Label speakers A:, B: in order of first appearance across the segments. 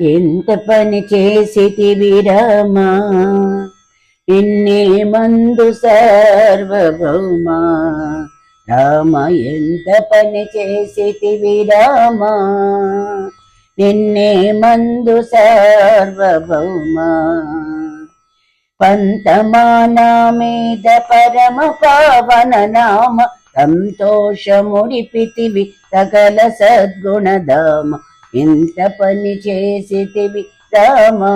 A: ఎంత పని చేసి రామా నిన్నే మందు సర్వభౌమా? రామ ఎంత పని చేసి రామా నిన్నే మందు సర్వభౌమా? పంతమానా మీద పరమ పావన నామ సంతోషముడిపితివి సకల సద్గుణధామ. ఎంత పని చేసితివి రామా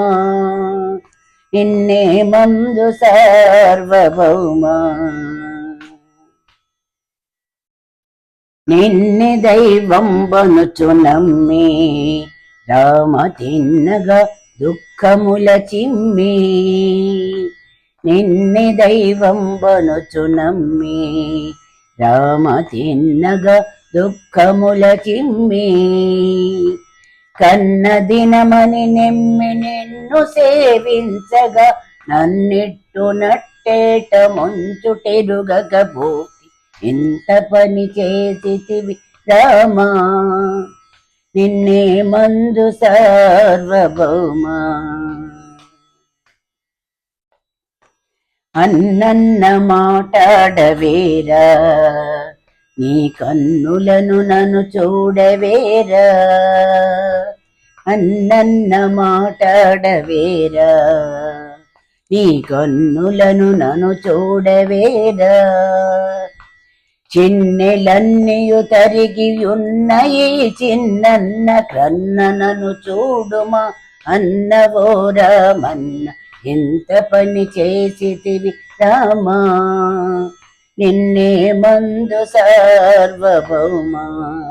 A: నిన్నే మందు సార్వభౌమా. నిన్నే దైవం బనుచు నమ్మి రామ తిన్నగా దుఃఖముల చిమ్మి. నిన్నే దైవం బనుచు నమ్మి రామ తిన్నగా దుఃఖముల చిమ్మి. కన్న దినమని నెమ్మి నిన్ను సేవించగా నన్నిట్టు నట్టేట ముంచుటెరుగకపోతి ఇంత పని చేసితివి రామా నిన్నే మందు సార్వభౌమా. అన్నన్న మాటాడవేరా నీ కన్నులను నన్ను చూడవేరా. అన్నన్న మాట్లాడవేరా నీ కన్నులను నన్ను చూడవేరా. చిన్నెలన్నీయు తరిగి ఉన్నాయి చిన్నన్న క్రన్ననను చూడుమా అన్నవోరామన్న ఎంత పని చేసితివి రామా. నిన్నే మందు సార్వభౌమా.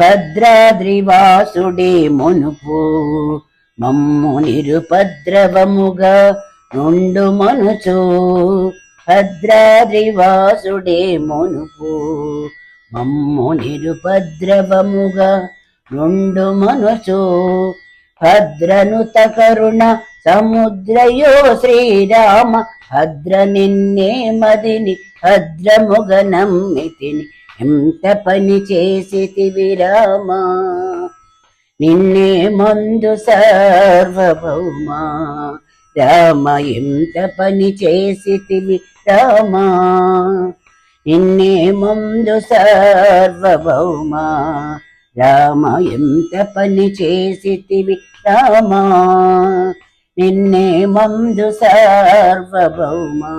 A: భద్రాద్రివాసుడే మునుపు. మమ్ము నిరుపద్రవముగా నుండు మనుచు. భద్రాద్రివాసుడే మునుపు. మమ్ము నిరుపద్రవముగా నుండు మనుచు. భద్రనుత కరుణ సముద్రయో శ్రీరామ. భద్ర నిన్నే మదిని భద్రముగ నమ్మితిని. ఎంత పని చేసి విరామా? నిన్నే మందు సార్వభౌమా. రామ ఎంత పని చేసి రామా నిన్నే మందు సార్వభౌమా. రామ ఎంత పని చేసితివి రామా నిన్నే మందు సార్వభౌమా.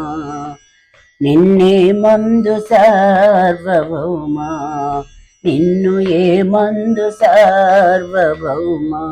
A: నిన్నే మందు సార్వభౌమా నిన్ను ఏ మందు సార్వభౌమా?